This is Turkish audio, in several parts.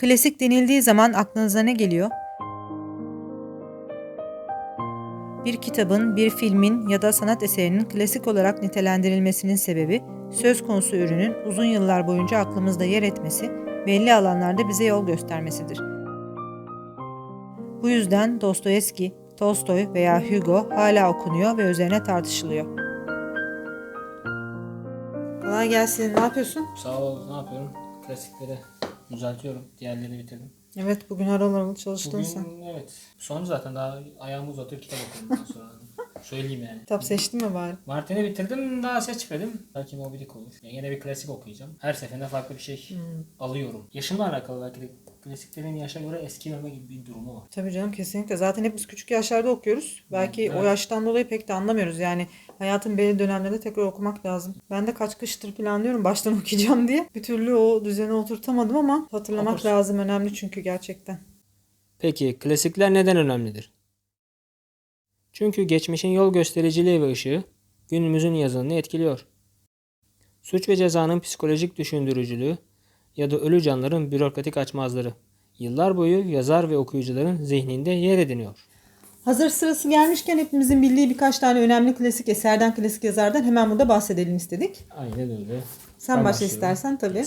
Klasik denildiği zaman aklınıza ne geliyor? Bir kitabın, bir filmin ya da sanat eserinin klasik olarak nitelendirilmesinin sebebi, söz konusu ürünün uzun yıllar boyunca aklımızda yer etmesi, belli alanlarda bize yol göstermesidir. Bu yüzden Dostoyevski, Tolstoy veya Hugo hala okunuyor ve üzerine tartışılıyor. Kolay gelsin. Ne yapıyorsun? Sağ ol. Ne yapıyorum? Klasikleri düzeltiyorum. Diğerlerini bitirdim. Evet bugün harıl çalıştın Bugün sen. evet. Son zaten daha ayağımı uzatır kitap okuyorum sonra. Söyleyeyim yani. Kitap seçtin mi bari? Martin'i bitirdim daha seçmedim. Belki Moby Dick olur. Yani yine bir klasik okuyacağım. Her seferinde farklı bir şey Hmm. alıyorum. Yaşımla alakalı belki de klasiklerin yaşa göre eskimeme gibi bir durumu var. Tabii canım kesinlikle. Zaten hepimiz küçük yaşlarda okuyoruz. Belki o Evet. yaştan dolayı pek de anlamıyoruz. Yani hayatın belli dönemlerinde tekrar okumak lazım. Ben de kaç kıştır planlıyorum baştan okuyacağım diye. Bir türlü o düzene oturtamadım ama hatırlamak Okursun. lazım. Önemli çünkü gerçekten. Peki klasikler neden önemlidir? Çünkü geçmişin yol göstericiliği ve ışığı günümüzün yazınını etkiliyor. Suç ve cezanın psikolojik düşündürücülüğü ya da ölü canların bürokratik açmazları yıllar boyu yazar ve okuyucuların zihninde yer ediniyor. Hazır sırası gelmişken hepimizin bildiği birkaç tane önemli klasik eserden, klasik yazardan hemen burada bahsedelim istedik. Aynen öyle. Sen Ben başla istersen tabii.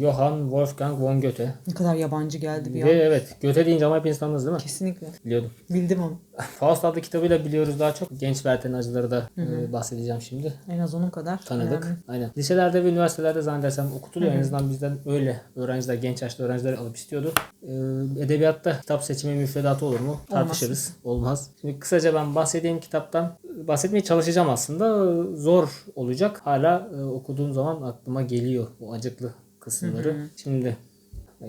Johann Wolfgang von Goethe. Ne kadar yabancı geldi bir Ve an. evet Goethe deyince ama hepiniz tanıdınız değil mi? Kesinlikle. Biliyordum. Bildim onu. Faust adlı kitabıyla biliyoruz daha çok. Genç Werther'in acıları da e, bahsedeceğim şimdi. En az onun kadar. tanıdık. önemli. Aynen. Liselerde ve üniversitelerde zannedersem okutuluyor. En azından bizden öyle öğrenciler, genç yaşta öğrenciler alıp istiyordu. Ee, edebiyatta kitap seçimi müfredatı olur mu? Tartışırız. Olmaz. Şimdi kısaca ben bahsedeyim kitaptan. Bahsetmeye çalışacağım aslında. Zor olacak. Hala e, okuduğum zaman aklıma geliyor o acıklı kısımları. Şimdi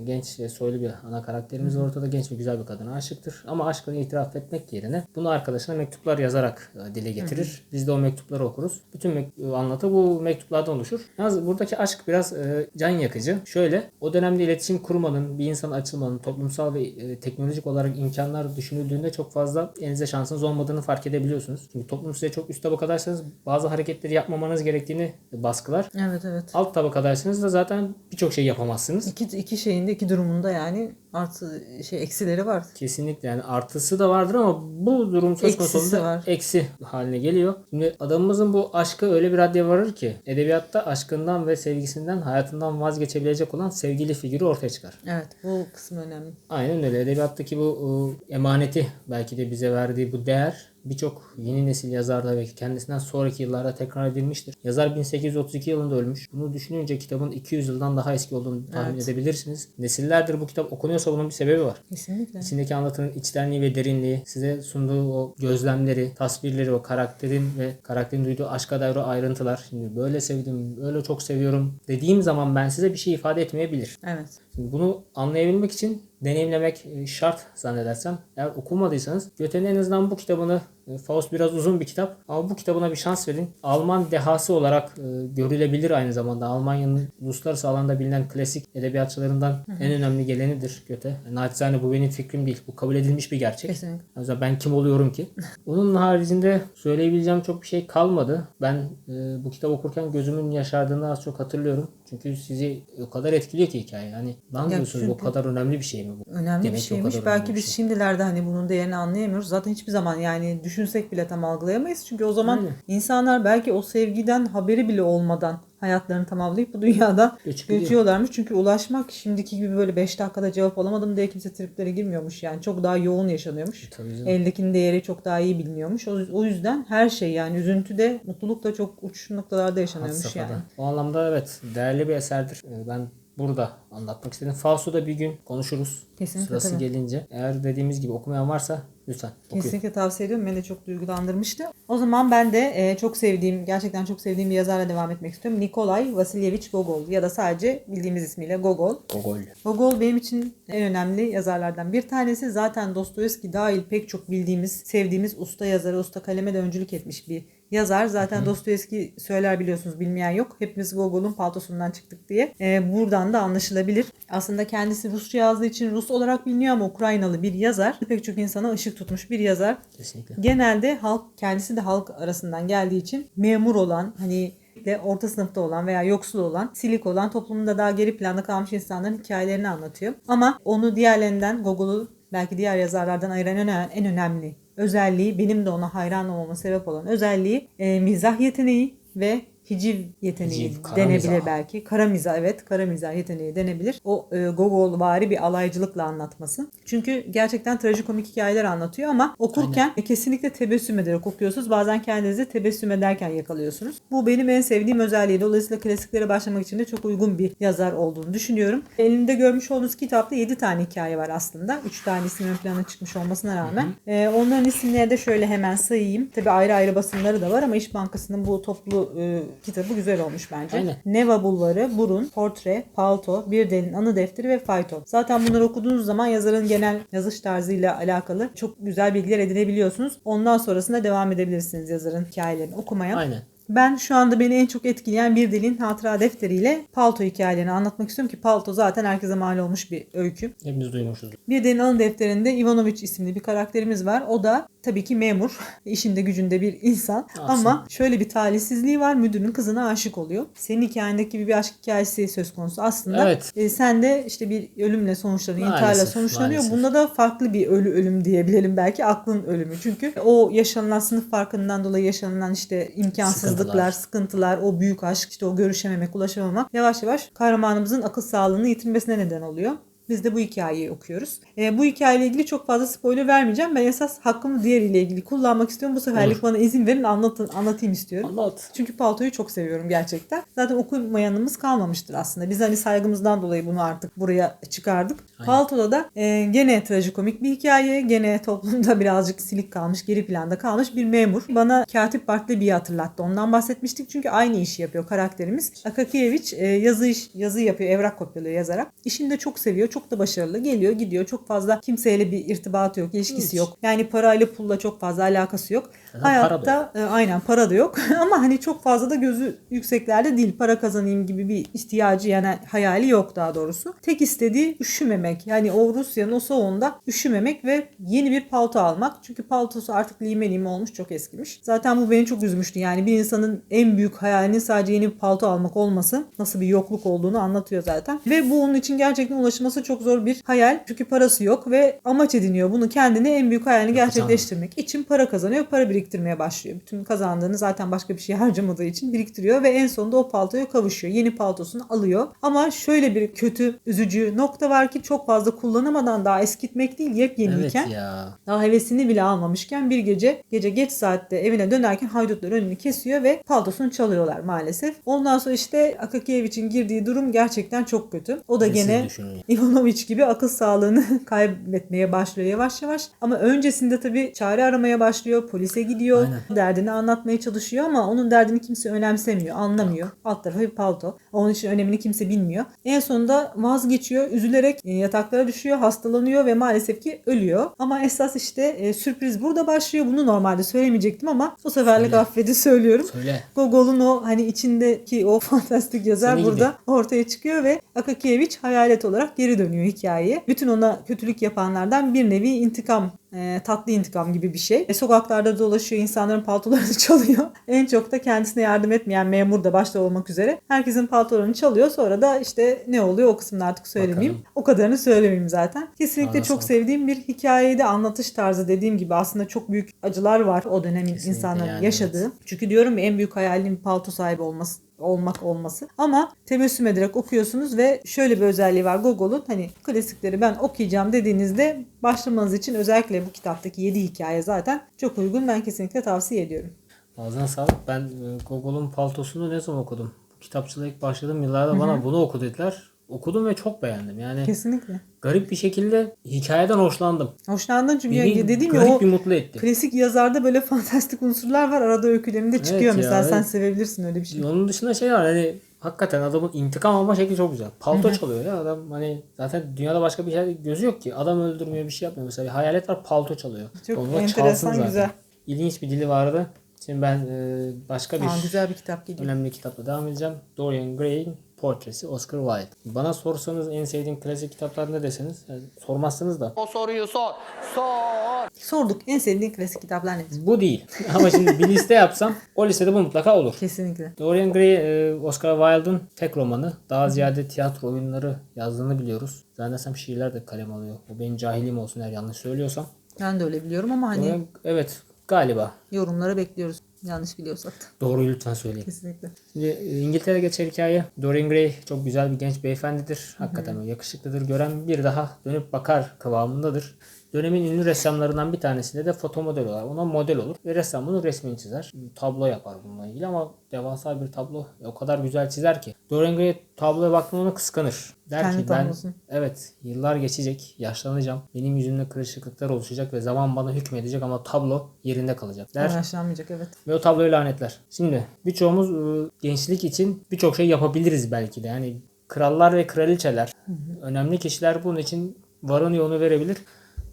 genç ve soylu bir ana karakterimiz ortada. Genç ve güzel bir kadına aşıktır. Ama aşkını itiraf etmek yerine bunu arkadaşına mektuplar yazarak e, dile getirir. Biz de o mektupları okuruz. Bütün mek- anlatı bu mektuplardan oluşur. Yalnız buradaki aşk biraz e, can yakıcı. Şöyle o dönemde iletişim kurmanın, bir insana açılmanın, toplumsal ve e, teknolojik olarak imkanlar düşünüldüğünde çok fazla elinize şansınız olmadığını fark edebiliyorsunuz. Çünkü toplum size çok üst tabakadaysanız bazı hareketleri yapmamanız gerektiğini baskılar. Evet evet. Alt tabakadaysanız da zaten birçok şey yapamazsınız. İki, iki şeyin de iki durumunda yani artı şey eksileri var. Kesinlikle yani artısı da vardır ama bu durum söz konusu var. eksi haline geliyor. Şimdi adamımızın bu aşkı öyle bir raddeye varır ki edebiyatta aşkından ve sevgisinden hayatından vazgeçebilecek olan sevgili figürü ortaya çıkar. Evet bu kısım önemli. Aynen öyle. Edebiyattaki bu e, emaneti belki de bize verdiği bu değer birçok yeni nesil yazarda ve kendisinden sonraki yıllarda tekrar edilmiştir. Yazar 1832 yılında ölmüş. Bunu düşününce kitabın 200 yıldan daha eski olduğunu tahmin Evet. edebilirsiniz. Nesillerdir bu kitap okunuyorsa bunun bir sebebi var. Kesinlikle. İçindeki anlatının içtenliği ve derinliği, size sunduğu o gözlemleri, tasvirleri, o karakterin ve karakterin duyduğu aşka dair o ayrıntılar. Şimdi böyle sevdim, böyle çok seviyorum dediğim zaman ben size bir şey ifade etmeyebilir. Evet. Şimdi bunu anlayabilmek için deneyimlemek e, şart zannedersem. Eğer okumadıysanız Goethe'nin en azından bu kitabını Faust biraz uzun bir kitap ama bu kitabına bir şans verin. Alman dehası olarak e, görülebilir aynı zamanda. Almanya'nın uluslararası alanda bilinen klasik edebiyatçılarından en önemli gelenidir Goethe. Naçizane bu benim fikrim değil. Bu kabul edilmiş bir gerçek. Kesinlikle. O yüzden ben kim oluyorum ki? Onun haricinde söyleyebileceğim çok bir şey kalmadı. Ben e, bu kitap okurken gözümün yaşardığını az çok hatırlıyorum. Çünkü sizi o kadar etkiliyor ki hikaye. Yani lan diyorsunuz o kadar önemli bir şey mi bu? Önemli Demek bir şeymiş. Belki biz şey. şimdilerde hani bunun değerini anlayamıyoruz. Zaten hiçbir zaman yani düşünsek bile tam algılayamayız. Çünkü o zaman Aynen. insanlar belki o sevgiden haberi bile olmadan hayatlarını tamamlayıp bu dünyada göçüyorlarmış. Çünkü ulaşmak şimdiki gibi böyle 5 dakikada cevap alamadım diye kimse triplere girmiyormuş. Yani çok daha yoğun yaşanıyormuş. Canım. Eldekinin değeri çok daha iyi biliniyormuş. O, o yüzden her şey yani üzüntü de mutluluk da çok uç noktalarda yaşanıyormuş yani. O anlamda evet değerli bir eserdir. Ee, Ben burada anlatmak istedim. Faust'u da bir gün konuşuruz. Kesinlikle, Sırası tabii. gelince. Eğer dediğimiz gibi okumayan varsa lütfen okuyun. Kesinlikle tavsiye ediyorum. Beni de çok duygulandırmıştı. O zaman ben de e, çok sevdiğim, gerçekten çok sevdiğim bir yazarla devam etmek istiyorum. Nikolay Vasilyevich Gogol ya da sadece bildiğimiz ismiyle Gogol. Gogol. Gogol benim için en önemli yazarlardan bir tanesi. Zaten Dostoyevski dahil pek çok bildiğimiz, sevdiğimiz usta yazarı, usta kaleme de öncülük etmiş bir yazar. Zaten Dostoyevski söyler biliyorsunuz bilmeyen yok. Hepimiz Gogol'un paltosundan çıktık diye. Ee, buradan da anlaşılabilir. Aslında kendisi Rusça yazdığı için Rus olarak biliniyor ama Ukraynalı bir yazar. Pek çok insana ışık tutmuş bir yazar. Kesinlikle. Genelde halk kendisi de halk arasından geldiği için memur olan hani de orta sınıfta olan veya yoksul olan, silik olan, toplumda daha geri planda kalmış insanların hikayelerini anlatıyor. Ama onu diğerlerinden, Gogol'u belki diğer yazarlardan ayıran en önemli özelliği, benim de ona hayran olmama sebep olan özelliği e, mizah yeteneği ve hiciv yeteneği Hiciv, kara denebilir mizah. belki. Kara mizah evet kara mizah yeteneği denebilir. O e, Gogol vari bir alaycılıkla anlatması. Çünkü gerçekten trajikomik hikayeler anlatıyor ama okurken kesinlikle tebessüm ederek okuyorsunuz. Bazen kendinizi tebessüm ederken yakalıyorsunuz. Bu benim en sevdiğim özelliği. Dolayısıyla klasiklere başlamak için de çok uygun bir yazar olduğunu düşünüyorum. Elimde görmüş olduğunuz kitapta 7 tane hikaye var aslında. 3 tanesinin ön plana çıkmış olmasına rağmen. E, onların isimleri de şöyle hemen sayayım. Tabi ayrı ayrı basımları da var ama İş Bankası'nın bu toplu e, kitabı güzel olmuş bence. Aynen. Neva Bulvarı, Burun, Portre, Palto, Bir Delin Anı Defteri ve Fayton. Zaten bunları okuduğunuz zaman yazarın genel yazış tarzıyla alakalı çok güzel bilgiler edinebiliyorsunuz. Ondan sonrasında devam edebilirsiniz yazarın hikayelerini okumaya. Aynen. Ben şu anda beni en çok etkileyen Bir Delin Hatıra Defteriyle Palto hikayelerini anlatmak istiyorum ki Palto zaten herkese mal olmuş bir öykü. Hepimiz duymuşuz. Bir Delin Anı Defteri'nde Ivanoviç isimli bir karakterimiz var. O da tabii ki memur. işinde gücünde bir insan. Aslında. Ama şöyle bir talihsizliği var. Müdürün kızına aşık oluyor. Senin hikayendeki gibi bir aşk hikayesi söz konusu aslında. Evet. E, sen de işte bir ölümle sonuçlanıyor, intiharla sonuçlanıyor. maalesef. Bunda da farklı bir ölü ölüm diyebilelim belki aklın ölümü. Çünkü o yaşanılan sınıf farkından dolayı yaşanılan işte imkansızlıklar, Sıkıntılar. sıkıntılar, o büyük aşk, işte o görüşememek, ulaşamamak yavaş yavaş kahramanımızın akıl sağlığını yitirmesine neden oluyor. Biz de bu hikayeyi okuyoruz. E, bu hikayeyle ilgili çok fazla spoiler vermeyeceğim. Ben esas hakkımı diğeriyle ilgili kullanmak istiyorum. Bu seferlik Olur. bana izin verin anlatın, anlatayım istiyorum. Anlat. Çünkü Palto'yu çok seviyorum gerçekten. Zaten okumayanımız kalmamıştır aslında. Biz hani saygımızdan dolayı bunu artık buraya çıkardık. Aynen. Palto'da da e, gene trajikomik bir hikaye. Gene toplumda birazcık silik kalmış, geri planda kalmış bir memur. Bana Katip Bartleby'yi hatırlattı. Ondan bahsetmiştik çünkü aynı işi yapıyor karakterimiz. Akakiyeviç e, yazı iş, yazı yapıyor, evrak kopyalıyor yazarak. İşini de çok seviyor, çok da başarılı. Geliyor, gidiyor. Çok fazla kimseyle bir irtibatı yok, ilişkisi Hiç. yok. Yani parayla pulla çok fazla alakası yok. Para da Hayatta e, aynen para da yok ama hani çok fazla da gözü yükseklerde değil. Para kazanayım gibi bir ihtiyacı yani hayali yok daha doğrusu. Tek istediği üşümemek. Yani o Rusya'nın o soğuğunda üşümemek ve yeni bir palto almak. Çünkü paltosu artık lime lime olmuş çok eskimiş. Zaten bu beni çok üzmüştü. Yani bir insanın en büyük hayalinin sadece yeni bir palto almak olması nasıl bir yokluk olduğunu anlatıyor zaten. Ve bu onun için gerçekten ulaşması çok zor bir hayal. Çünkü parası yok ve amaç ediniyor. Bunu kendine en büyük hayalini gerçekleştirmek için para kazanıyor. Para biriktirmeye başlıyor. Bütün kazandığını zaten başka bir şey harcamadığı için biriktiriyor ve en sonunda o paltoya kavuşuyor. Yeni paltosunu alıyor. Ama şöyle bir kötü, üzücü nokta var ki çok fazla kullanamadan daha eskitmek değil yepyeniyken Evet ya. daha hevesini bile almamışken bir gece gece geç saatte evine dönerken haydutlar önünü kesiyor ve paltosunu çalıyorlar maalesef. Ondan sonra işte Akakiyevich'in girdiği durum gerçekten çok kötü. O da Siz gene. Ivanoviç gibi akıl sağlığını kaybetmeye başlıyor yavaş yavaş. Ama öncesinde tabii çare aramaya başlıyor. Polise gidiyor. Aynen. Derdini anlatmaya çalışıyor ama onun derdini kimse önemsemiyor. Anlamıyor. Alt tarafı bir palto. Onun için önemini kimse bilmiyor. En sonunda vazgeçiyor. Üzülerek e, yataklara düşüyor. Hastalanıyor ve maalesef ki ölüyor. Ama esas işte e, sürpriz burada başlıyor. Bunu normalde söylemeyecektim ama bu seferlik Söyle. affedi söylüyorum. Söyle. Gogol'un o hani içindeki o fantastik yazar Senin burada ortaya çıkıyor ve Akakievich hayalet olarak geri dönüyor hikayeye. Bütün ona kötülük yapanlardan bir nevi intikam e, tatlı intikam gibi bir şey. E, sokaklarda dolaşıyor, insanların paltolarını çalıyor. En çok da kendisine yardım etmeyen memur da başta olmak üzere herkesin paltolarını çalıyor. Sonra da işte ne oluyor o kısmını artık söylemeyeyim. Bakalım. O kadarını söylemeyeyim zaten. Kesinlikle Ağzına çok sevdiğim bir hikayeydi. Anlatış tarzı dediğim gibi aslında çok büyük acılar var o dönemin Kesinlikle insanların yani, yaşadığı. evet. Çünkü diyorum en büyük hayalinin palto sahibi olması olmak olması. Ama tebessüm ederek okuyorsunuz ve şöyle bir özelliği var Gogol'un. Hani klasikleri ben okuyacağım dediğinizde başlamanız için özellikle bu kitaptaki 7 hikaye zaten çok uygun. Ben kesinlikle tavsiye ediyorum. Ağzına sağlık. Ben e, Gogol'un paltosunu ne zaman okudum? Kitapçılığa ilk başladığım yıllarda bana bunu oku dediler. Okudum ve çok beğendim. Yani Kesinlikle. garip bir şekilde hikayeden hoşlandım. Hoşlandın çünkü Beni dediğim ya o bir mutlu etti. klasik yazarda böyle fantastik unsurlar var. Arada öykülerinde çıkıyor ya, mesela. Sen evet. sevebilirsin öyle bir şey. Onun dışında şey var hani hakikaten adamın intikam alma şekli çok güzel. Palto çalıyor ya adam hani zaten dünyada başka bir şey gözü yok ki. Adam öldürmüyor bir şey yapmıyor. Mesela bir hayalet var palto çalıyor. Çok Onu enteresan, zaten. güzel. İlginç bir dili vardı. Şimdi ben e, başka bir Aa, güzel bir kitap geliyor. önemli kitapla devam edeceğim. Dorian Gray'in portresi Oscar Wilde. Bana sorsanız en sevdiğim klasik kitaplar ne deseniz yani sormazsınız da O soruyu sor. Sor. Sorduk en sevdiğin klasik kitaplar nedir? bu değil. Ama şimdi bir liste yapsam o listede bu mutlaka olur. Kesinlikle. Dorian Gray, e, Oscar Wilde'ın tek romanı. Daha ziyade tiyatro oyunları yazdığını biliyoruz. Zannedersem şiirler de kalem alıyor. O benim cahilim olsun eğer yanlış söylüyorsam. Ben de öyle biliyorum ama hani Dorian- evet galiba. yorumlara bekliyoruz. Yanlış biliyorsak da. Doğruyu lütfen söyleyin. Kesinlikle. Şimdi e, İngiltere geçer hikaye. Dorian Gray çok güzel bir genç beyefendidir. Hakikaten o yakışıklıdır. Gören bir daha dönüp bakar kıvamındadır. Dönemin ünlü ressamlarından bir tanesi de foto model olarak ona model olur ve ressam bunun resmini çizer. Tablo yapar bununla ilgili ama devasa bir tablo. O kadar güzel çizer ki. Dorian Gray tabloya baktığında onu kıskanır. Der Kendi ki ben evet yıllar geçecek, yaşlanacağım. Benim yüzümde kırışıklıklar oluşacak ve zaman bana hükmedecek ama tablo yerinde kalacak der. Yaşlanmayacak evet. Ve o tabloyu lanetler. Şimdi birçoğumuz e, gençlik için birçok şey yapabiliriz belki de. Yani krallar ve kraliçeler, önemli kişiler bunun için varını yoğunu verebilir.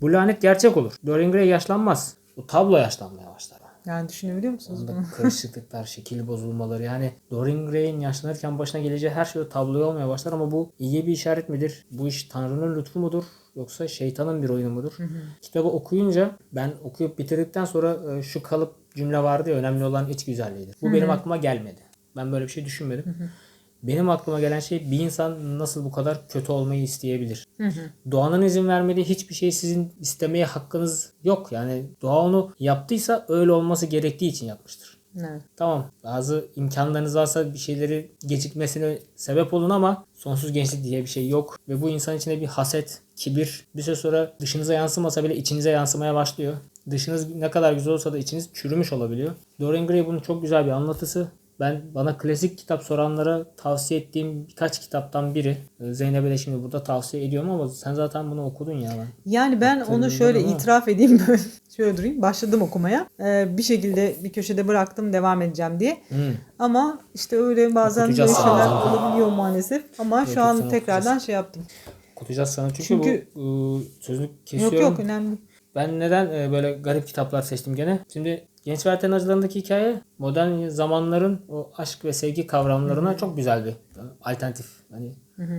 Bu lanet gerçek olur. Dorian Gray yaşlanmaz. O tablo yaşlanmaya başlar. Yani düşünebiliyor musunuz Onda bunu? karışıklıklar, şekil bozulmaları yani Dorian Gray'in yaşlanırken başına geleceği her şey tabloya olmaya başlar ama bu iyi bir işaret midir? Bu iş Tanrı'nın lütfu mudur? Yoksa şeytanın bir oyunu mudur? Kitabı okuyunca ben okuyup bitirdikten sonra e, şu kalıp cümle vardı ya önemli olan iç güzelliğidir. Bu benim aklıma gelmedi. Ben böyle bir şey düşünmedim. Benim aklıma gelen şey bir insan nasıl bu kadar kötü olmayı isteyebilir? Doğanın izin vermediği hiçbir şey sizin istemeye hakkınız yok. Yani doğa onu yaptıysa öyle olması gerektiği için yapmıştır. Evet. Tamam bazı imkanlarınız varsa bir şeyleri gecikmesine sebep olun ama sonsuz gençlik diye bir şey yok. Ve bu insan içinde bir haset, kibir bir süre sonra dışınıza yansımasa bile içinize yansımaya başlıyor. Dışınız ne kadar güzel olsa da içiniz çürümüş olabiliyor. Dorian Gray bunun çok güzel bir anlatısı. Ben bana klasik kitap soranlara tavsiye ettiğim birkaç kitaptan biri. Ee, Zeynep'e de şimdi burada tavsiye ediyorum ama sen zaten bunu okudun ya ben. Yani ben Baktığında onu şöyle ama- itiraf edeyim. şöyle durayım. Başladım okumaya. Ee, bir şekilde bir köşede bıraktım devam edeceğim diye. Hmm. Ama işte öyle bazen böyle şeyler sana. olabiliyor maalesef. Ama Yok, şu an tekrardan okutacağız. şey yaptım. Okutacağız sana çünkü, Çünkü- bu e, sözünü kesiyorum. Yok yok önemli. Ben neden e, böyle garip kitaplar seçtim gene? Şimdi Genç ve Erten Acılarındaki hikaye modern zamanların o aşk ve sevgi kavramlarına çok güzel bir alternatif. Hani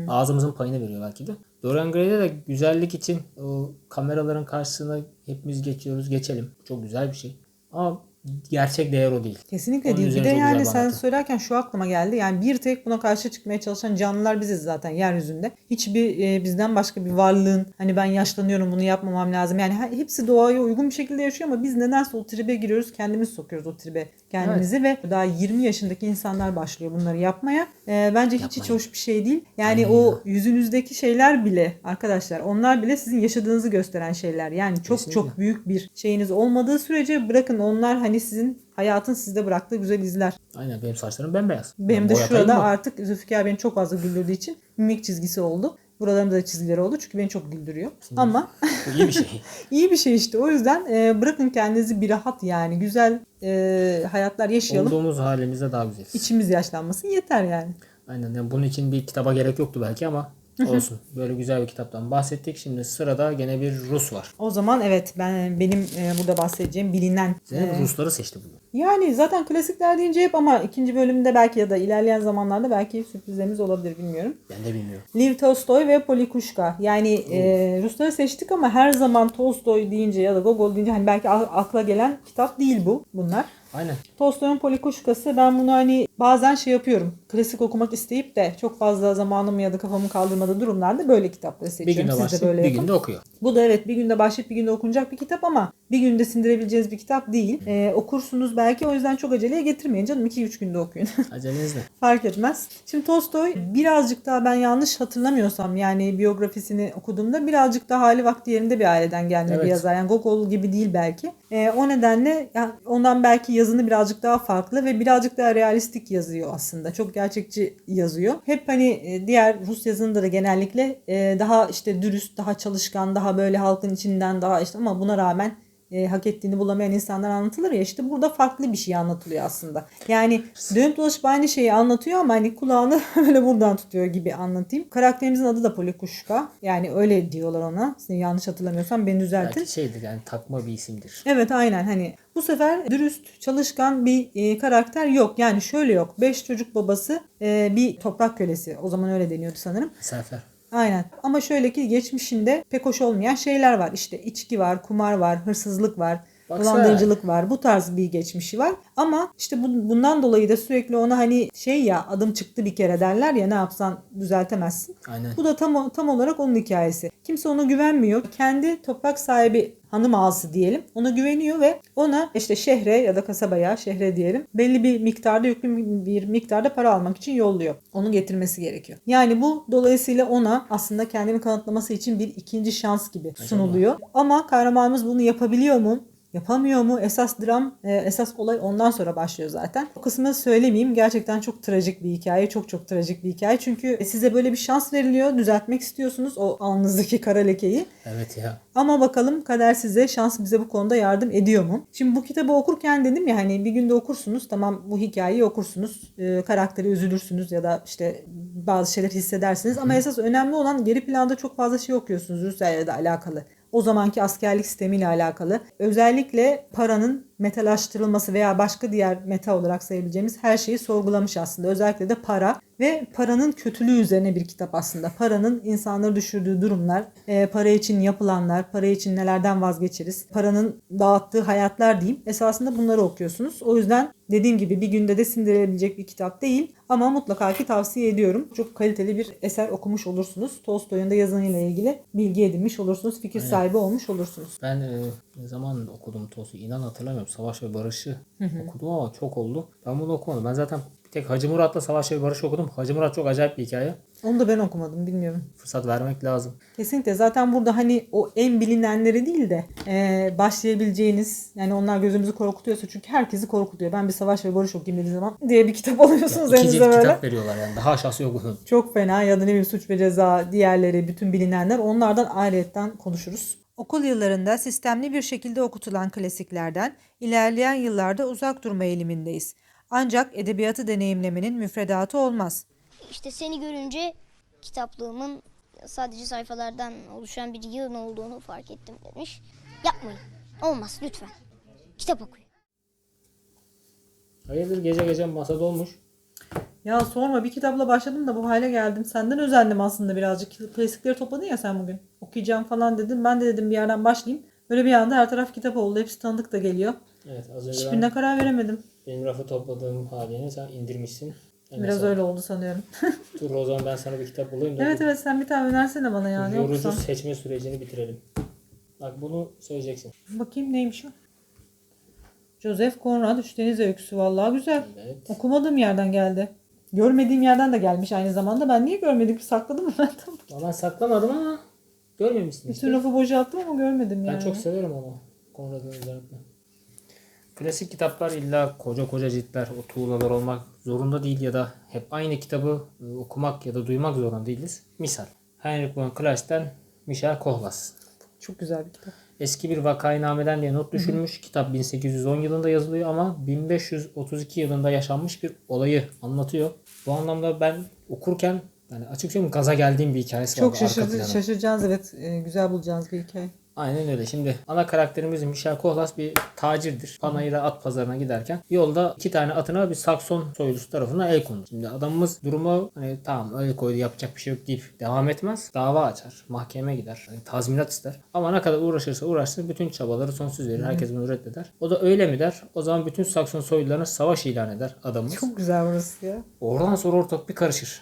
ağzımızın payını veriyor belki de. Dorian Gray'de de güzellik için o kameraların karşısına hepimiz geçiyoruz, geçelim. Çok güzel bir şey. Ama gerçek değer o değil. Kesinlikle Onun değil. Bir de yani sen anlatı. söylerken şu aklıma geldi. Yani bir tek buna karşı çıkmaya çalışan canlılar biziz zaten yeryüzünde. Hiçbir e, bizden başka bir varlığın hani ben yaşlanıyorum bunu yapmamam lazım. Yani he- hepsi doğaya uygun bir şekilde yaşıyor ama biz nedense o tribe giriyoruz. Kendimiz sokuyoruz o tribe kendimizi ve daha 20 yaşındaki insanlar başlıyor bunları yapmaya. E, bence hiç hiç Yapmayın. hoş bir şey değil. Yani o yüzünüzdeki şeyler bile arkadaşlar onlar bile sizin yaşadığınızı gösteren şeyler. Yani çok Kesinlikle. çok büyük bir şeyiniz olmadığı sürece bırakın onlar hani sizin hayatın sizde bıraktığı güzel izler. Aynen benim saçlarım bembeyaz. Benim Ben de şurada mı? artık Zülfikar beni çok fazla güldürdüğü için mimik çizgisi oldu. Buralarımda da çizgileri oldu çünkü beni çok güldürüyor. Ama Bu iyi bir şey. iyi bir şey işte. O yüzden e, bırakın kendinizi bir rahat yani. Güzel e, hayatlar yaşayalım. Olduğumuz halimizde daha güzeliz. İçimiz yaşlanmasın yeter yani. Aynen. Yani bunun için bir kitaba gerek yoktu belki ama olsun. Böyle güzel bir kitaptan bahsettik. Şimdi sırada gene bir Rus var. O zaman evet ben benim e, burada bahsedeceğim bilinen Zeynep e, Rusları seçti bugün. yani zaten klasikler deyince hep ama ikinci bölümde belki ya da ilerleyen zamanlarda belki sürprizlerimiz olabilir bilmiyorum. Ben de bilmiyorum. Liv Tolstoy ve Polikushka. Yani e, Rusları seçtik ama her zaman Tolstoy deyince ya da Gogol deyince hani belki akla gelen kitap değil bu bunlar. Aynen. Tolstoy'un Polikushkası ben bunu hani bazen şey yapıyorum. Klasik okumak isteyip de çok fazla zamanımı ya da kafamı kaldırmadığı durumlarda böyle kitapları Bir seçiyorum. günde Siz de böyle bir yapın. günde okuyor. Bu da evet bir günde başlayıp bir günde okunacak bir kitap ama bir günde sindirebileceğiniz bir kitap değil. E, okursunuz belki o yüzden çok aceleye getirmeyin canım 2-3 günde okuyun. Aceleniz ne? Fark etmez. Şimdi Tolstoy birazcık daha ben yanlış hatırlamıyorsam yani biyografisini okuduğumda birazcık daha hali vakti yerinde bir aileden gelme Evet. bir yazar. Yani Gogol gibi değil belki. Ee, o nedenle ya, ondan belki yazını birazcık daha farklı ve birazcık daha realistik yazıyor aslında. Çok gerçekçi yazıyor. Hep hani e, diğer Rus yazınında da genellikle e, daha işte dürüst, daha çalışkan, daha böyle halkın içinden daha işte ama buna rağmen e, hak ettiğini bulamayan insanlar anlatılır ya işte burada farklı bir şey anlatılıyor aslında. Yani dönüp dolaşıp aynı şeyi anlatıyor ama hani kulağını böyle buradan tutuyor gibi anlatayım. Karakterimizin adı da Polikuşka. Yani öyle diyorlar ona. Yanlış hatırlamıyorsam beni düzeltin. Belki şeydir yani takma bir isimdir. Evet aynen hani bu sefer dürüst çalışkan bir e, karakter yok. Yani şöyle yok. Beş çocuk babası e, bir toprak kölesi. O zaman öyle deniyordu sanırım. Sefer. Aynen. Ama şöyle ki geçmişinde pek hoş olmayan şeyler var. İşte içki var, kumar var, hırsızlık var, Baksana. dolandırıcılık var. Bu tarz bir geçmişi var. Ama işte bu, bundan dolayı da sürekli ona hani şey ya adım çıktı bir kere derler ya ne yapsan düzeltemezsin. Aynen. Bu da tam tam olarak onun hikayesi. Kimse ona güvenmiyor. Kendi toprak sahibi hanım ağası diyelim. Ona güveniyor ve ona işte şehre ya da kasabaya şehre diyelim belli bir miktarda yüklü bir miktarda para almak için yolluyor. Onu getirmesi gerekiyor. Yani bu dolayısıyla ona aslında kendini kanıtlaması için bir ikinci şans gibi sunuluyor. Ama kahramanımız bunu yapabiliyor mu? Yapamıyor mu? Esas dram, e, esas olay ondan sonra başlıyor zaten. O kısmını söylemeyeyim. Gerçekten çok trajik bir hikaye. Çok çok trajik bir hikaye. Çünkü size böyle bir şans veriliyor. Düzeltmek istiyorsunuz o alnınızdaki kara lekeyi. Evet ya. Ama bakalım kader size, şans bize bu konuda yardım ediyor mu? Şimdi bu kitabı okurken dedim ya hani bir günde okursunuz. Tamam bu hikayeyi okursunuz. E, karaktere üzülürsünüz ya da işte bazı şeyler hissedersiniz. Ama esas önemli olan geri planda çok fazla şey okuyorsunuz Rusya'yla da alakalı. O zamanki askerlik sistemiyle alakalı. Özellikle paranın metalaştırılması veya başka diğer meta olarak sayabileceğimiz her şeyi sorgulamış aslında. Özellikle de para ve paranın kötülüğü üzerine bir kitap aslında. Paranın insanları düşürdüğü durumlar, e, para için yapılanlar, para için nelerden vazgeçeriz, paranın dağıttığı hayatlar diyeyim. Esasında bunları okuyorsunuz. O yüzden dediğim gibi bir günde de sindirilebilecek bir kitap değil ama mutlaka ki tavsiye ediyorum. Çok kaliteli bir eser okumuş olursunuz. Tolstoy'un da yazınıyla ilgili bilgi edinmiş olursunuz. Fikir sahibi olmuş olursunuz. Ben e, ne zaman okudum Tolstoy inan hatırlamıyorum. Savaş ve Barış'ı okudum ama çok oldu. Ben bunu okumadım. Ben zaten bir tek Hacı Murat'la Savaş ve Barış okudum. Hacı Murat çok acayip bir hikaye. Onu da ben okumadım bilmiyorum. Fırsat vermek lazım. Kesinlikle zaten burada hani o en bilinenleri değil de e, başlayabileceğiniz yani onlar gözümüzü korkutuyorsa çünkü herkesi korkutuyor. Ben bir savaş ve barış okuyayım dediği zaman diye bir kitap alıyorsunuz İki elinize böyle. kitap veriyorlar yani. Daha aşağısı yok bunun. Çok fena ya da ne bileyim suç ve ceza diğerleri bütün bilinenler onlardan ayrıyetten konuşuruz. Okul yıllarında sistemli bir şekilde okutulan klasiklerden ilerleyen yıllarda uzak durma eğilimindeyiz. Ancak edebiyatı deneyimlemenin müfredatı olmaz. İşte seni görünce kitaplığımın sadece sayfalardan oluşan bir yığın olduğunu fark ettim demiş. Yapmayın. Olmaz lütfen. Kitap okuyun. Hayırdır gece gece masada olmuş. Ya sorma bir kitapla başladım da bu hale geldim. Senden özendim aslında birazcık. Klasikleri topladın ya sen bugün. Okuyacağım falan dedin. Ben de dedim bir yerden başlayayım. Böyle bir anda her taraf kitap oldu. Hepsi tanıdık da geliyor. Evet az önce ben Hiçbirine karar veremedim. benim rafı topladığım halini sen indirmişsin. Yani Biraz mesela- öyle oldu sanıyorum. Dur o zaman ben sana bir kitap bulayım da evet evet sen bir tane önersene bana ya. Ne yorucu okusam. seçme sürecini bitirelim. Bak bunu söyleyeceksin. Bakayım neymiş o. Joseph Conrad Üç Deniz Öyküsü. Vallahi güzel. Evet. Okumadığım yerden geldi. Görmediğim yerden de gelmiş aynı zamanda. Ben niye görmedim sakladım mı ben tam. Ama Ben saklamadım ama görmemişsin işte. Bütün rafı boşalttım ama görmedim yani. Ben çok severim onu. Konrad'ın özellikle. Klasik kitaplar illa koca koca ciltler, o tuğlalar olmak zorunda değil ya da hep aynı kitabı e, okumak ya da duymak zorunda değiliz. Misal Heinrich von Kleist'ten Michel Kohlas. Çok güzel bir kitap. Eski bir vakainameden diye not düşülmüş. Kitap 1810 yılında yazılıyor ama 1532 yılında yaşanmış bir olayı anlatıyor. Bu anlamda ben okurken yani açık söyleyeyim gaza geldiğim bir hikayesi Çok var. arka şaşırdı, planı. şaşıracağız evet. Ee, güzel bulacağız bir hikaye. Aynen öyle. Şimdi ana karakterimiz Michel Kohlas bir tacirdir. Panayır'a at pazarına giderken yolda iki tane atına bir Sakson soylusu tarafından el kondu. Şimdi adamımız durumu hani tamam el koydu yapacak bir şey yok deyip devam etmez. Dava açar. Mahkemeye gider. hani tazminat ister. Ama ne kadar uğraşırsa uğraşsın bütün çabaları sonsuz verir. Herkes bunu reddeder. O da öyle mi der? O zaman bütün Sakson soylularına savaş ilan eder adamımız. Çok güzel burası ya. Oradan sonra ortak bir karışır.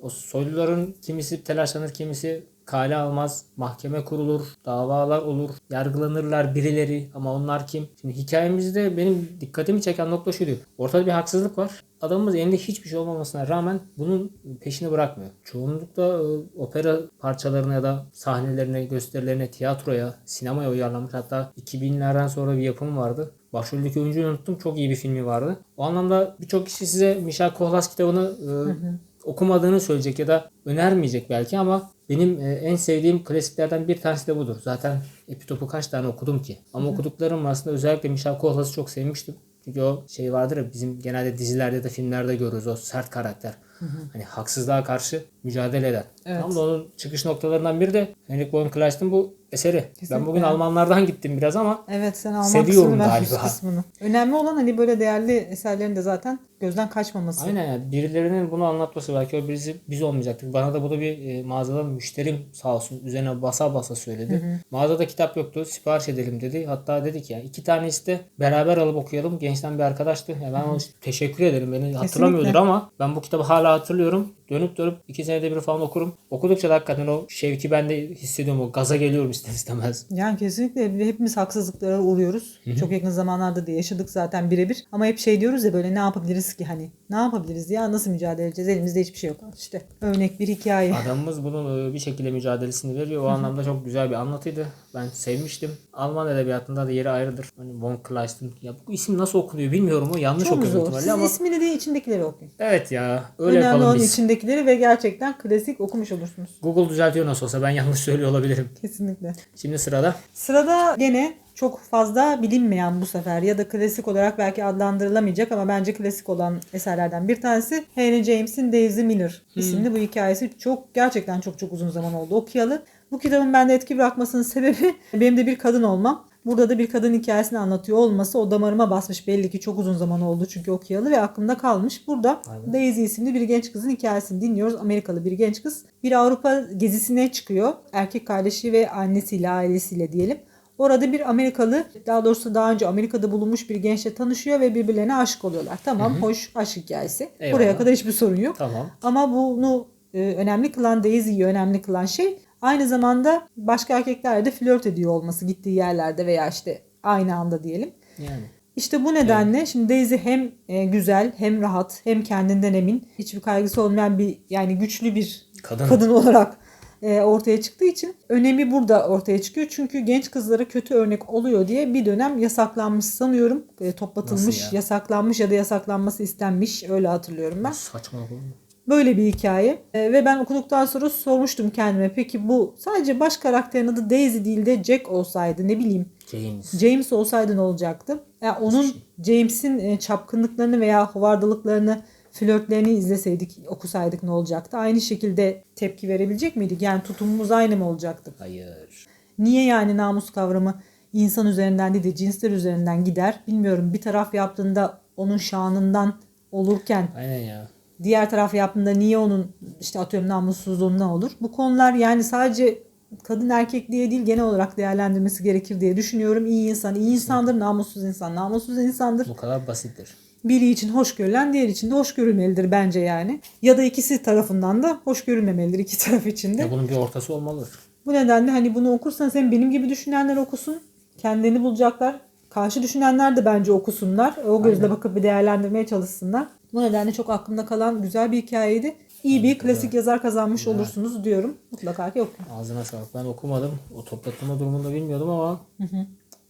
O soyluların kimisi telaşlanır, kimisi kale almaz, mahkeme kurulur, davalar olur, yargılanırlar birileri ama onlar kim? Şimdi hikayemizde benim dikkatimi çeken nokta şuydu. Ortada bir haksızlık var. Adamımız elinde hiçbir şey olmamasına rağmen bunun peşini bırakmıyor. Çoğunlukla e, opera parçalarına ya da sahnelerine, gösterilerine, tiyatroya, sinemaya uyarlanmış. Hatta 2000'lerden sonra bir yapım vardı. Başroldeki oyuncuyu unuttum. Çok iyi bir filmi vardı. O anlamda birçok kişi size Michel Kohlas kitabını e, okumadığını söyleyecek ya da önermeyecek belki ama benim e, en sevdiğim klasiklerden bir tanesi de budur. Zaten Epitop'u kaç tane okudum ki? Ama okuduklarım arasında özellikle Michel Kohlas'ı çok sevmiştim. Çünkü o şey vardır ya bizim genelde dizilerde da filmlerde görürüz o sert karakter. Hani haksızlığa karşı mücadele eden. Evet. Tam da onun çıkış noktalarından biri de Henrik von Kleist'in bu eseri. Ben bugün Kesinlikle. Almanlardan gittim biraz ama Evet sen Alman Seviyorum galiba. kısmını. Önemli olan hani böyle değerli eserlerin de zaten gözden kaçmaması. Aynen yani birilerinin bunu anlatması belki o birisi biz olmayacaktık. Bana da bunu bir e, mağazadan müşterim sağ olsun üzerine basa basa söyledi. Mağazada kitap yoktu sipariş edelim dedi. Hatta dedik ya iki tanesi de beraber alıp okuyalım. Gençten bir arkadaştı. Ya ben ona teşekkür ederim. Beni hatırlamıyordur ama ben bu kitabı hala hatırlıyorum. Dönüp dönüp iki senede bir falan okurum. Okudukça da hakikaten o şevki ben de hissediyorum. O gaza geliyorum ister istemez. Yani kesinlikle hepimiz haksızlıklara uğruyoruz. Çok yakın zamanlarda da yaşadık zaten birebir. Ama hep şey diyoruz ya böyle ne yapabiliriz ki hani? Ne yapabiliriz ya? Nasıl mücadele edeceğiz? Elimizde hiçbir şey yok. İşte örnek bir hikaye. Adamımız bunun e, bir şekilde mücadelesini veriyor. O anlamda çok güzel bir anlatıydı. Ben sevmiştim. Alman edebiyatında da yeri ayrıdır. Hani von Kleist'in. Ya bu isim nasıl okunuyor bilmiyorum. O yanlış Çok okuyor zor. Siz ama. ismini değil içindekileri okuyun. Evet ya. Öyle Önemli olan biz. içindekileri ve gerçekten klasik okumuş olursunuz. Google düzeltiyor nasıl olsa. Ben yanlış söylüyor olabilirim. Kesinlikle. Şimdi sırada. Sırada gene çok fazla bilinmeyen bu sefer ya da klasik olarak belki adlandırılamayacak ama bence klasik olan eserlerden bir tanesi Henry James'in Daisy Miller isimli bu hikayesi. Çok gerçekten çok çok uzun zaman oldu okuyalı. Bu kitabın bende etki bırakmasının sebebi benim de bir kadın olmam. Burada da bir kadın hikayesini anlatıyor olması o damarıma basmış belli ki çok uzun zaman oldu çünkü okuyalı ve aklımda kalmış. Burada Daisy isimli bir genç kızın hikayesini dinliyoruz. Amerikalı bir genç kız. Bir Avrupa gezisine çıkıyor. Erkek kardeşi ve annesiyle ailesiyle diyelim. Orada bir Amerikalı, daha doğrusu daha önce Amerika'da bulunmuş bir gençle tanışıyor ve birbirlerine aşık oluyorlar. Tamam, hoş aşk hikayesi. Eyvallah. Buraya kadar hiçbir sorun yok. Tamam. Ama bunu e, önemli kılan Daisy'yi önemli kılan şey aynı zamanda başka erkeklerle de flört ediyor olması gittiği yerlerde veya işte aynı anda diyelim. Yani. İşte bu nedenle şimdi Daisy hem e, güzel hem rahat hem kendinden emin hiçbir kaygısı olmayan bir yani güçlü bir Kadın. kadın olarak e, ortaya çıktığı için önemi burada ortaya çıkıyor. Çünkü genç kızlara kötü örnek oluyor diye bir dönem yasaklanmış sanıyorum. E, toplatılmış, ya? yasaklanmış ya da yasaklanması istenmiş öyle hatırlıyorum ben. Saçma olur mu? Böyle bir hikaye. E, ve ben okuduktan sonra sormuştum kendime. Peki bu sadece baş karakterin adı Daisy değil de Jack olsaydı ne bileyim James. James olsaydı ne olacaktı? Yani onun James'in e, çapkınlıklarını veya hovardalıklarını, flörtlerini izleseydik, okusaydık ne olacaktı? Aynı şekilde tepki verebilecek miydik? Yani tutumumuz aynı mı olacaktı? Hayır. Niye yani namus kavramı insan üzerinden değil de cinsler üzerinden gider? Bilmiyorum. Bir taraf yaptığında onun şanından olurken Aynen ya. Diğer taraf yaptığında niye onun işte atıyorum namussuzluğundan olur? Bu konular yani sadece kadın erkek diye değil genel olarak değerlendirmesi gerekir diye düşünüyorum. İyi insan iyi insandır, namussuz insan namussuz insandır. Bu kadar basittir. Biri için hoş görülen diğer için de hoş görülmelidir bence yani. Ya da ikisi tarafından da hoş görülmemelidir iki taraf için de. Ya bunun bir ortası olmalı. Bu nedenle hani bunu okursanız hem benim gibi düşünenler okusun, kendilerini bulacaklar. Karşı düşünenler de bence okusunlar. O gözle bakıp bir değerlendirmeye çalışsınlar. Bu nedenle çok aklımda kalan güzel bir hikayeydi. İyi bir klasik yazar kazanmış olursunuz diyorum. Mutlaka ki okuyun. Ağzına sağlık. Ben okumadım. O toplatılma durumunu da bilmiyordum ama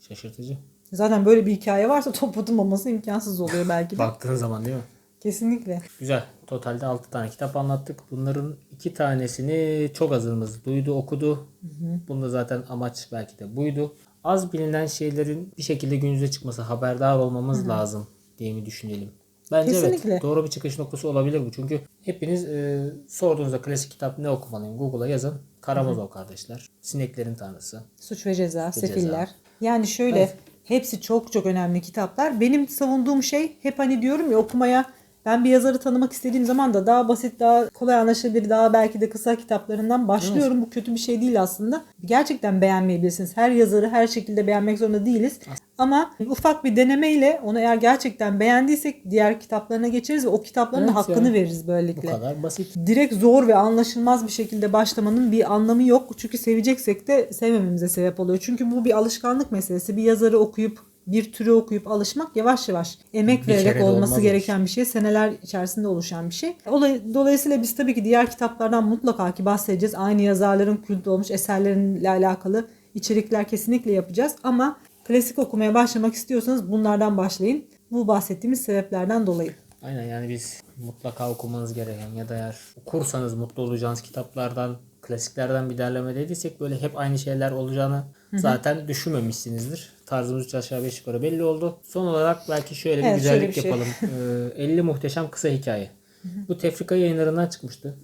şaşırtıcı. Zaten böyle bir hikaye varsa toplatılmaması imkansız oluyor belki de. Baktığın zaman değil mi? Kesinlikle. Güzel. Totalde 6 tane kitap anlattık. Bunların 2 tanesini çok azımız duydu, okudu. Bunda zaten amaç belki de buydu. Az bilinen şeylerin bir şekilde günümüze çıkması, haberdar olmamız lazım diye mi düşünelim? Bence Kesinlikle. evet. Doğru bir çıkış noktası olabilir bu. Çünkü hepiniz e, sorduğunuzda klasik kitap ne okumalıyım? Google'a yazın. Karamazov kardeşler. Sineklerin Tanrısı. Suç ve Ceza, ve Sefiller. Ceza. Yani şöyle Evet. hepsi çok çok önemli kitaplar. Benim savunduğum şey hep hani diyorum ya okumaya ben bir yazarı tanımak istediğim zaman da daha basit, daha kolay anlaşılabilir, daha belki de kısa kitaplarından başlıyorum. Bu kötü bir şey değil aslında. Gerçekten beğenmeyebilirsiniz. Her yazarı her şekilde beğenmek zorunda değiliz. Ama ufak bir denemeyle onu eğer gerçekten beğendiysek diğer kitaplarına geçeriz ve o kitapların da Evet hakkını ya. veririz Bu böylelikle kadar basit. direkt zor ve anlaşılmaz bir şekilde başlamanın bir anlamı yok. Çünkü seveceksek de sevmememize sebep oluyor. Çünkü bu bir alışkanlık meselesi. Bir yazarı okuyup bir türü okuyup alışmak yavaş yavaş emek Bir vererek olması gereken bir şey. Seneler içerisinde oluşan bir şey. Olay- Dolayısıyla biz tabii ki diğer kitaplardan mutlaka ki bahsedeceğiz. Aynı yazarların kült olmuş eserleriyle alakalı içerikler kesinlikle yapacağız. Ama klasik okumaya başlamak istiyorsanız bunlardan başlayın. Bu bahsettiğimiz sebeplerden dolayı. Aynen yani biz mutlaka okumanız gereken ya da eğer okursanız mutlu olacağınız kitaplardan, klasiklerden bir derleme dediysek böyle hep aynı şeyler olacağını zaten düşünmemişsinizdir. Tarzımız üç aşağı beş yukarı belli oldu. Son olarak belki şöyle bir Evet, şöyle güzellik bir şey. yapalım. Ee, 50 muhteşem kısa hikaye. Bu tefrika yayınlarından çıkmıştı.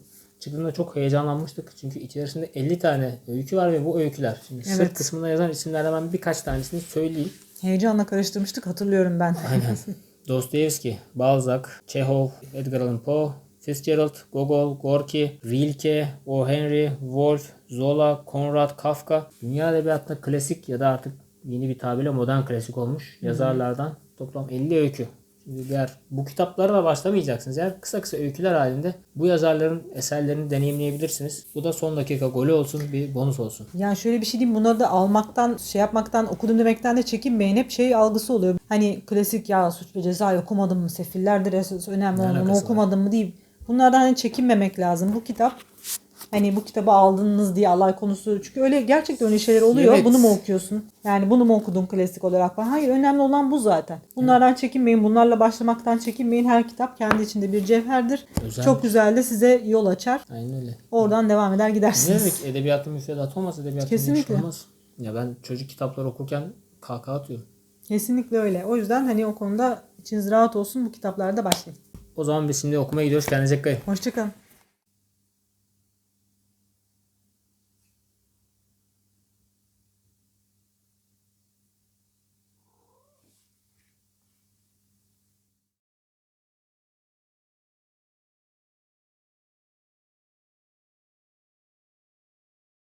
Çıktığında çok heyecanlanmıştık. Çünkü içerisinde 50 tane öykü var ve bu öyküler. Şimdi Evet. sırt kısmında yazan isimlerden ben birkaç tanesini söyleyeyim. Heyecanla karıştırmıştık hatırlıyorum ben. Aynen. Dostoyevski, Balzac, Chekhov, Edgar Allan Poe, Fitzgerald, Gogol, Gorki, Rilke, O. Henry, Woolf, Zola, Konrad, Kafka. Dünya edebiyatında klasik ya da artık yeni bir tabirle modern klasik olmuş yazarlardan toplam 50 öykü. Şimdi eğer bu kitaplara başlamayacaksınız. Eğer kısa kısa öyküler halinde bu yazarların eserlerini deneyimleyebilirsiniz. Bu da son dakika golü olsun, bir bonus olsun. Yani şöyle bir şey diyeyim bunları da almaktan şey yapmaktan okudum demekten de çekinmeyin. Hep şey algısı oluyor. Hani klasik ya suç ve ceza okumadım mı sefillerdir esas önemli Ne olan var? okumadım mı deyip bunlardan hani çekinmemek lazım. Bu kitap hani bu kitabı aldınız diye alay konusu çünkü öyle gerçekten öyle şeyler oluyor. Evet. Bunu mu okuyorsun? Yani bunu mu okudun klasik olarak falan? Hayır önemli olan bu zaten. Bunlardan çekinmeyin. Bunlarla başlamaktan çekinmeyin. Her kitap kendi içinde bir cevherdir. Özelmiş. Çok güzel de size yol açar. Aynen öyle. Oradan devam eder Ne gidersiniz. demek edebiyatın müfredatı olmaz, edebiyatın Kesinlikle. iş olmaz. Ya ben çocuk kitapları okurken kahkaha atıyorum. Kesinlikle öyle. O yüzden hani o konuda içiniz rahat olsun bu kitaplarda başlayın. O zaman biz şimdi okumaya gidiyoruz. Kendinize dikkat edin. Hoşçakalın.